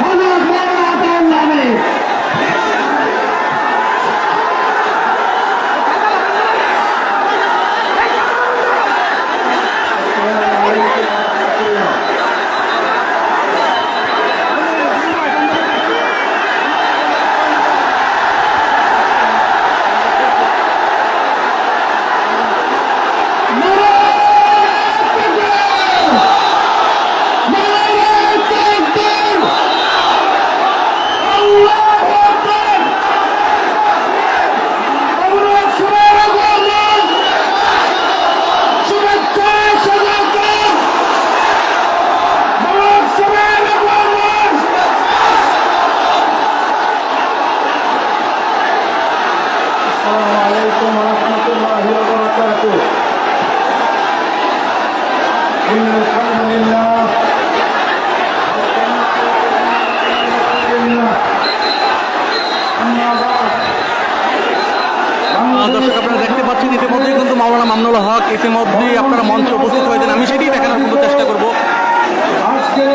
হজরত আসসালামু আলাইকুম দেখতে পাচ্ছেন ইতিমধ্যেই কিন্তু মাওলানা মামনুল হক ইতিমধ্যেই আপনারা মঞ্চে উপস্থিত হয়েছেন। আমি সেটি দেখানোর চেষ্টা করব। আজকের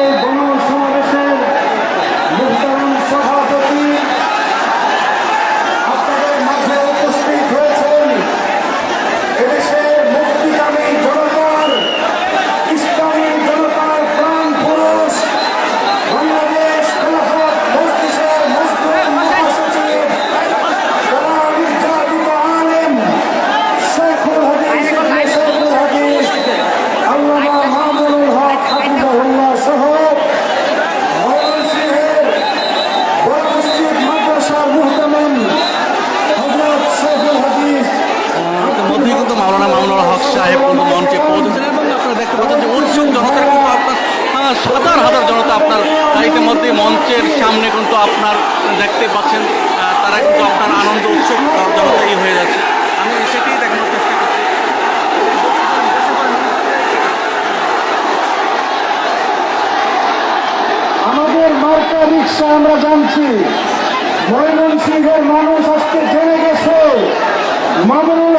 হাজার হাজার জনতা আপনার আহ, ইতিমধ্যেই মঞ্চের সামনে কিন্তু আপনার দেখতে পাচ্ছেন। তারা কিন্তু আপনার আনন্দ উৎসব জনতাই হয়ে যাচ্ছে। আমি সেটাই দেখানোর চেষ্টা করছি। আমাদের মার্কা রিক্সা আমরা জানছি। ময়মনসিংহের মানুষ আজকে জেনে গেছে। মামুনুল